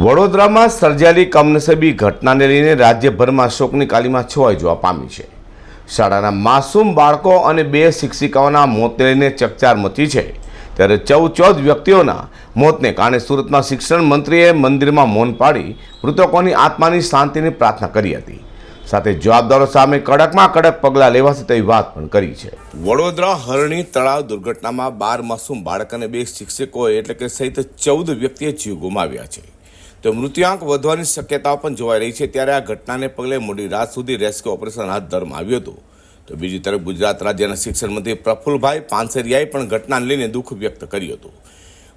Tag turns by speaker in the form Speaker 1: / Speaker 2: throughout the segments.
Speaker 1: વડોદરામાં સર્જાયેલી કમનસીબી ઘટનાને લઈને રાજ્યભરમાં શોકની કાલીમાં છવાઈ જોવા પામી છે. શાળાના માસૂમ બાળકો અને બે શિક્ષિકાઓના મોતને લઈને ચકચાર મચી છે. ત્યારે ચૌદ ચૌદ વ્યક્તિઓના મોતને કારણે સુરતમાં શિક્ષણ મંત્રીએ મંદિરમાં મૌન પાડી મૃતકોની આત્માની શાંતિની પ્રાર્થના કરી હતી. સાથે જવાબદારો સામે કડકમાં કડક પગલાં લેવાશે તેવી વાત પણ કરી છે. વડોદરા હરણી તળાવ દુર્ઘટનામાં બાર માસૂમ બાળક અને બે શિક્ષકોએ એટલે કે સહિત ચૌદ વ્યક્તિએ જીવ ગુમાવ્યા છે. તો મૃત્યુઆંક વધવાની શક્યતાઓ પણ જોવાઈ રહી છે. ત્યારે આ ઘટનાને પગલે મોડી રાત સુધી રેસ્ક્યુ ઓપરેશન હાથ ધરવામાં આવ્યું હતું. તો બીજી તરફ ગુજરાત રાજ્યના શિક્ષણ મંત્રી પ્રફુલભાઈ પાનસેરિયાએ પણ ઘટનાને લઈને દુઃખ વ્યક્ત કર્યું હતું.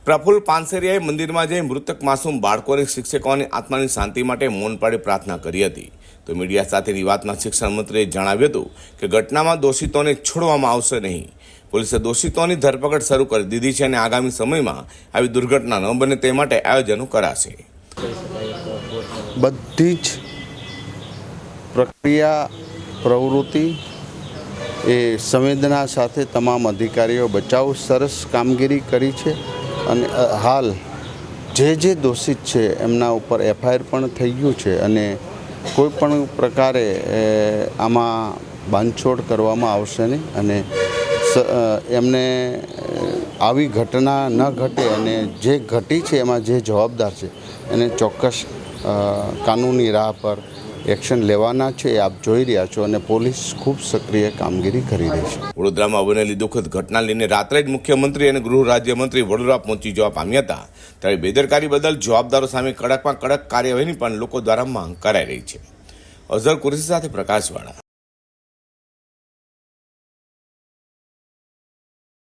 Speaker 1: પ્રફુલ પાનસેરિયાએ મંદિરમાં જઈ મૃતક માસૂમ બાળકો અને શિક્ષકોની આત્માની શાંતિ માટે મૌન પાડી પ્રાર્થના કરી હતી. તો મીડિયા સાથેની વાતમાં શિક્ષણ મંત્રીએ જણાવ્યું હતું કે ઘટનામાં દોષિતોને છોડવામાં આવશે નહીં. પોલીસે દોષિતોની ધરપકડ શરૂ કરી દીધી છે અને આગામી સમયમાં આવી દુર્ઘટના ન બને તે માટે આયોજનો કરાશે.
Speaker 2: બધી જ પ્રક્રિયા, પ્રવૃત્તિ એ સંવેદના સાથે તમામ અધિકારીઓ બચાવ સરસ કામગીરી કરી છે અને હાલ જે જે દોષિત છે એમના ઉપર એફઆઈઆર પણ થઈ ગયું છે અને કોઈ પણ પ્રકારે આમાં બાંધછોડ કરવામાં આવશે નહીં અને એમને આવી ઘટના ન ઘટે અને જે ઘટી છે એમાં જે જવાબદાર છે એને ચોક્કસ કાનૂની રાહ પર એક્શન લેવાના છે, એ આપ જોઈ રહ્યા છો અને પોલીસ ખૂબ સક્રિય કામગીરી કરી રહી છે.
Speaker 1: વડોદરામાં બનેલી દુઃખદ ઘટના લઈને રાત્રે જ મુખ્યમંત્રી અને ગૃહ રાજ્યમંત્રી વડોદરા પહોંચી જવા પામ્યા હતા. ત્યારે બેદરકારી બદલ જવાબદારો સામે કડકમાં કડક કાર્યવાહીની પણ લોકો દ્વારા માંગ કરાઈ રહી છે. અઝર કુરેશી સાથે પ્રકાશવાળા.